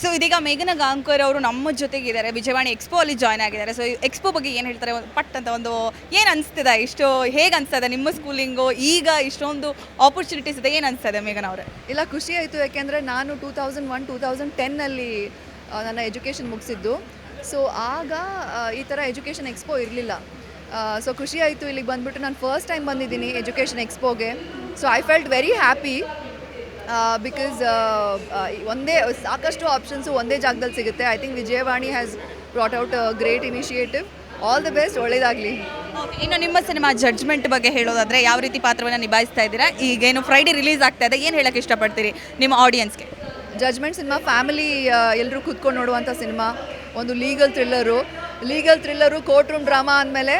So ಇದೀಗ ಮೇಘನ ಗಾಂಕರ್ ಅವರು ನಮ್ಮ ಜೊತೆಗಿದ್ದಾರೆ. ವಿಜಯವಾಣಿ ಎಕ್ಸ್ಪೋ ಅಲ್ಲಿ ಜಾಯ್ನ್ ಆಗಿದ್ದಾರೆ. ಸೊ ಎಕ್ಸ್ಪೋ ಬಗ್ಗೆ ಏನು ಹೇಳ್ತಾರೆ? ಪಟ್ ಅಂತ ಒಂದು ಏನು ಅನಿಸ್ತಿದೆ? ಇಷ್ಟು ಹೇಗೆ ಅನಿಸ್ತದೆ? ನಿಮ್ಮ ಸ್ಕೂಲಿಂಗು ಈಗ ಇಷ್ಟೊಂದು ಆಪರ್ಚುನಿಟೀಸ್ ಇದೆ. ಏನು ಅನಿಸ್ತದೆ ಮೇಘನ ಅವರೇ? ಇಲ್ಲ, ಖುಷಿ ಆಯಿತು. ಯಾಕೆಂದರೆ ನಾನು two thousand one two thousand ಟೆನ್ನಲ್ಲಿ ನನ್ನ ಎಜುಕೇಷನ್ ಮುಗಿಸಿದ್ದು. ಸೊ ಆಗ ಈ ಥರ ಎಜುಕೇಷನ್ ಎಕ್ಸ್ಪೋ ಇರಲಿಲ್ಲ. ಸೊ ಖುಷಿ ಆಯಿತು ಇಲ್ಲಿಗೆ ಬಂದುಬಿಟ್ಟು. ನಾನು ಫಸ್ಟ್ ಟೈಮ್ ಬಂದಿದ್ದೀನಿ education ಎಕ್ಸ್ಪೋಗೆ so I felt very happy because ಒಂದೇ ಸಾಕಷ್ಟು ಆಪ್ಷನ್ಸು ಒಂದೇ ಜಾಗದಲ್ಲಿ ಸಿಗುತ್ತೆ. I think Vijayavani has brought out great initiative all the best ಒಳ್ಳೇದಾಗಲಿ. ಇನ್ನು ನಿಮ್ಮ ಸಿನಿಮಾ ಜಡ್ಜ್ಮೆಂಟ್ ಬಗ್ಗೆ ಹೇಳೋದಾದ್ರೆ ಯಾವ ರೀತಿ ಪಾತ್ರವನ್ನು ನಿಭಾಯಿಸ್ತಾ ಇದ್ದೀರಾ? ಈಗೇನು ಫ್ರೈಡೆ ರಿಲೀಸ್ ಆಗ್ತಾ ಇದೆ ಏನು ಹೇಳಕ್ಕೆ ಇಷ್ಟಪಡ್ತೀರಿ ನಿಮ್ಮ ಆಡಿಯನ್ಸ್ಗೆ ಜಡ್ಜ್ಮೆಂಟ್ ಸಿನಿಮಾ ಫ್ಯಾಮಿಲಿ ಎಲ್ಲರೂ ಕೂತ್ಕೊಂಡು ನೋಡುವಂಥ ಸಿನಿಮಾ ಒಂದು legal thriller legal thriller courtroom drama ಅಂದಮೇಲೆ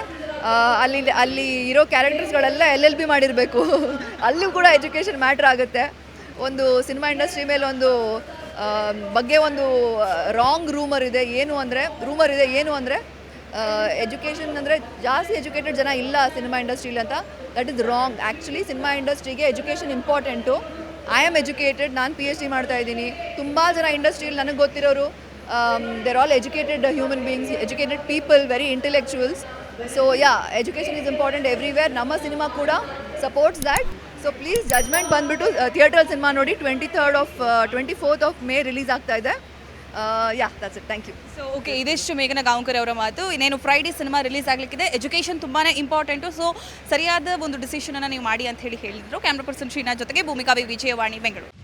ಅಲ್ಲಿ ಅಲ್ಲಿ ಇರೋ ಕ್ಯಾರೆಕ್ಟರ್ಸ್ಗಳೆಲ್ಲ ಎಲ್ ಎಲ್ ಬಿ ಮಾಡಿರಬೇಕು. ಅಲ್ಲೂ ಕೂಡ ಎಜುಕೇಷನ್ ಮ್ಯಾಟ್ರ್ ಆಗುತ್ತೆ. ಒಂದು ಸಿನಿಮಾ ಇಂಡಸ್ಟ್ರಿ ಮೇಲೆ ಒಂದು ಬಗ್ಗೆ ಒಂದು ರಾಂಗ್ ರೂಮರ್ ಇದೆ. ಏನು ಅಂದರೆ ರೂಮರ್ ಇದೆ. ಏನು ಅಂದರೆ ಎಜುಕೇಷನ್ ಅಂದರೆ ಜಾಸ್ತಿ ಎಜುಕೇಟೆಡ್ ಜನ ಇಲ್ಲ ಸಿನಿಮಾ ಇಂಡಸ್ಟ್ರೀಲಿ ಅಂತ. That is wrong actually cinema ಇಂಡಸ್ಟ್ರಿಗೆ education important I am educated ನಾನು ಪಿ ಎಚ್ ಡಿ ಮಾಡ್ತಾ ಇದ್ದೀನಿ. ತುಂಬ ಜನ ಇಂಡಸ್ಟ್ರಿಯಲ್ಲಿ ನನಗೆ ಗೊತ್ತಿರೋರು there all educated human beings educated people very intellectuals so yeah education is important everywhere ನಮ್ಮ ಸಿನಿಮಾ ಕೂಡ supports that so please judgement ಬಂದ್ಬಿಟ್ಟು ಥಿಯೇಟರ್ ಸಿನಿಮಾ ನೋಡಿ twenty third of twenty fourth of May release ಆಗ್ತಾ ಇದೆ. Yeah that's it thank you so okay ಇದಿಷ್ಟು ಮೇಘನ ಗಾಂವ್ಕರ್ ಅವರ ಮಾತು. ಇನ್ನೇನು ಫ್ರೈಡೇ ಸಿನಿಮಾ ರಿಲೀಸ್ ಆಗಲಿಕ್ಕಿದೆ. ಎಜುಕೇಷನ್ ತುಂಬಾ ಇಂಪಾರ್ಟೆಂಟು ಸೊ ಸರಿಯಾದ ಒಂದು ಡಿಸಿಷನನ್ನು ನೀವು ಮಾಡಿ ಅಂತ ಹೇಳಿ ಹೇಳಿದ್ರು. ಕ್ಯಾಮ್ರಾ ಪರ್ಸನ್ ಶ್ರೀನಾಥ್ ಜೊತೆಗೆ ಭೂಮಿಕಾ ವಿಜಯವಾಣಿ ಬೆಂಗಳೂರು